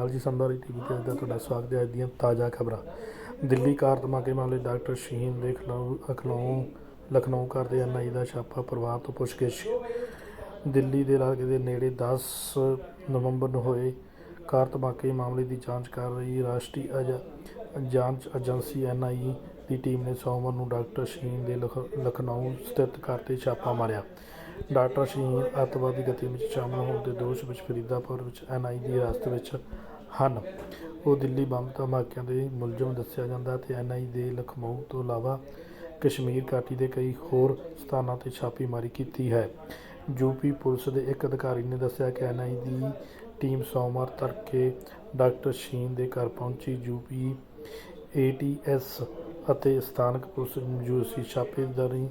ਅਕਾਲ ਜੀ ਸੰਦਾਰੀ ਟੀਵੀ ਤੇ ਅੱਜ ਦਾ ਤੁਹਾਡਾ ਸਵਾਗਤ ਹੈ। ਅੱਜ ਦੀਆਂ ਤਾਜ਼ਾ ਖਬਰਾਂ। ਦਿੱਲੀ ਕਾਰ ਧਮਾਕੇ ਮਾਮਲੇ ਡਾਕਟਰ ਸ਼ਹੀਨ ਦੇ ਖਿਲਾਫ ਅਖਨਊ ਲਖਨਊ ਘਰ ਦੇ ਐਨਆਈ ਦਾ ਛਾਪਾ ਪਰਿਵਾਰ ਤੋਂ ਪੁੱਛਗਿੱਛ। ਦਿੱਲੀ ਦੇ ਇਲਾਕੇ ਦੇ ਨੇੜੇ 10 ਨਵੰਬਰ ਨੂੰ ਹੋਏ ਕਾਰ ਧਮਾਕੇ ਮਾਮਲੇ ਦੀ ਜਾਂਚ ਕਰ ਰਹੀ ਰਾਸ਼ਟਰੀ ਅਜ- ਜਾਂਚ ਏਜੰਸੀ ਐਨਆਈ ਦੀ ਟੀਮ ਨੇ ਸੋਮਵਾਰ ਨੂੰ ਡਾਕਟਰ ਸ਼ਹੀਨ ਦੇ ਲਖ- ਲਖਨਊ ਸਥਿਤ ਘਰ ਤੇ ਛਾਪਾ ਮਾਰਿਆ। ਡਾਕਟਰ ਸ਼ਹੀਨ ਅੱਤਵਾਦੀ ਗਤੀਵਿਧੀ ਵਿੱਚ ਸ਼ਾਮਲ ਹੋਣ ਦੇ ਦੋਸ਼ ਵਿੱਚ ਫਰੀਦਾਪੁਰ ਵਿੱਚ ਐਨਆਈ ਦੀ ਹਿਰਾਸਤ ਵਿੱਚ ਹਨ। ਉਹ ਦਿੱਲੀ ਬੰਬ ਧਮਾਕਿਆਂ ਦੇ ਮੁਲਜ਼ਮ ਦੱਸਿਆ ਜਾਂਦਾ ਤੇ ਐਨਆਈ ਦੇ ਲਖਨਊ ਤੋਂ ਇਲਾਵਾ ਕਸ਼ਮੀਰ ਘਾਟੀ ਦੇ ਕਈ ਹੋਰ ਸਥਾਨਾਂ ਤੇ ਛਾਪੇਮਾਰੀ ਕੀਤੀ ਹੈ। ਯੂਪੀ ਪੁਲਿਸ ਦੇ ਇੱਕ ਅਧਿਕਾਰੀ ਨੇ ਦੱਸਿਆ ਕਿ ਐਨਆਈ ਦੀ ਟੀਮ ਸੋਮਵਾਰ ਤੜਕੇ ਡਾਕਟਰ ਸ਼ਹੀਨ ਦੇ ਘਰ ਪਹੁੰਚੀ। ਯੂਪੀ ਏਟੀਐਸ ਅਤੇ ਸਥਾਨਕ ਪੁਲਿਸ ਮੌਜੂਦ ਸੀ। ਛਾਪੇਦਾਰੀ,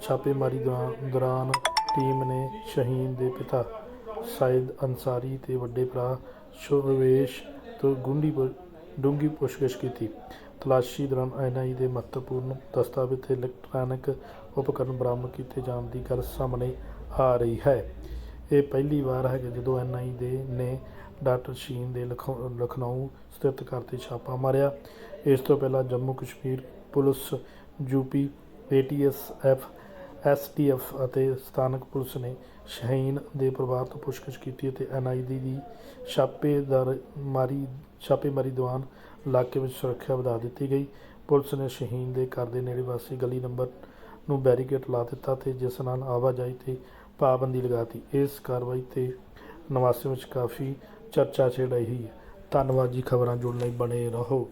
ਛਾਪੇਮਾਰੀ ਦੌਰਾਨ ਦੌਰਾਨ ਟੀਮ ਨੇ ਸ਼ਹੀਨ ਦੇ ਪਿਤਾ ਸਾਇਦ ਅੰਸਾਰੀ ਅਤੇ ਵੱਡੇ ਭਰਾ ਸ਼ੋਵੇਸ਼ ਤੋਂ ਗੁੰਡੀ ਡੂੰਘੀ ਪੁੱਛਗਿੱਛ ਕੀਤੀ। ਤਲਾਸ਼ੀ ਦੌਰਾਨ ਐਨਆਈ ਦੇ ਮਹੱਤਵਪੂਰਨ ਦਸਤਾਵੇਜ਼ ਤੇ ਇਲੈਕਟ੍ਰੋਨਿਕ ਉਪਕਰਨ ਬਰਾਮਦ ਕੀਤੇ ਜਾਣ ਦੀ ਗੱਲ ਸਾਹਮਣੇ ਆ ਰਹੀ ਹੈ। ਇਹ ਪਹਿਲੀ ਵਾਰ ਹੈ ਕਿ ਜਦੋਂ ਐਨਆਈ ਦੇ ਨੇ ਡਾਕਟਰ ਸ਼ੀਨ ਦੇ ਲਖਨਊ ਲਖਨਊ ਸਥਿਤ ਘਰ ਤੇ ਛਾਪਾ ਮਾਰਿਆ। ਇਸ ਤੋਂ ਪਹਿਲਾਂ Jammu Kashmir police UP ATS STF ਅਤੇ ਸਥਾਨਕ ਪੁਲਿਸ ਨੇ ਸ਼ਾਹੀਨ ਦੇ ਪਰਿਵਾਰ ਤੋਂ ਪੁੱਛਗਿੱਛ ਕੀਤੀ ਅਤੇ ਐਨਆਈ ਦੀ ਛਾਪੇਦਾਰ ਮਾਰੀ, ਛਾਪੇਮਾਰੀ ਦੌਰਾਨ ਇਲਾਕੇ ਵਿੱਚ ਸੁਰੱਖਿਆ ਵਧਾ ਦਿੱਤੀ ਗਈ। ਪੁਲਿਸ ਨੇ ਸ਼ਹੀਨ ਦੇ ਘਰ ਦੇ ਨੇੜੇ ਵਾਸੀ ਗਲੀ ਨੰਬਰ ਨੂੰ ਬੈਰੀਕੇਡ ਲਾ ਦਿੱਤਾ ਤੇ ਜਿਸ ਨਾਲ ਆਵਾਜਾਈ ਤੇ ਪਾਬੰਦੀ ਲਗਾਤੀ ਇਸ ਕਾਰਵਾਈ ਤੇ ਨਿਵਾਸੀਆਂ ਵਿੱਚ ਕਾਫੀ ਚਰਚਾ ਛਿੜ ਰਹੀ ਹੈ। ਧੰਨਵਾਦ ਜੀ, ਖਬਰਾਂ ਜੁੜਨ ਲਈ ਬਣੇ ਰਹੋ।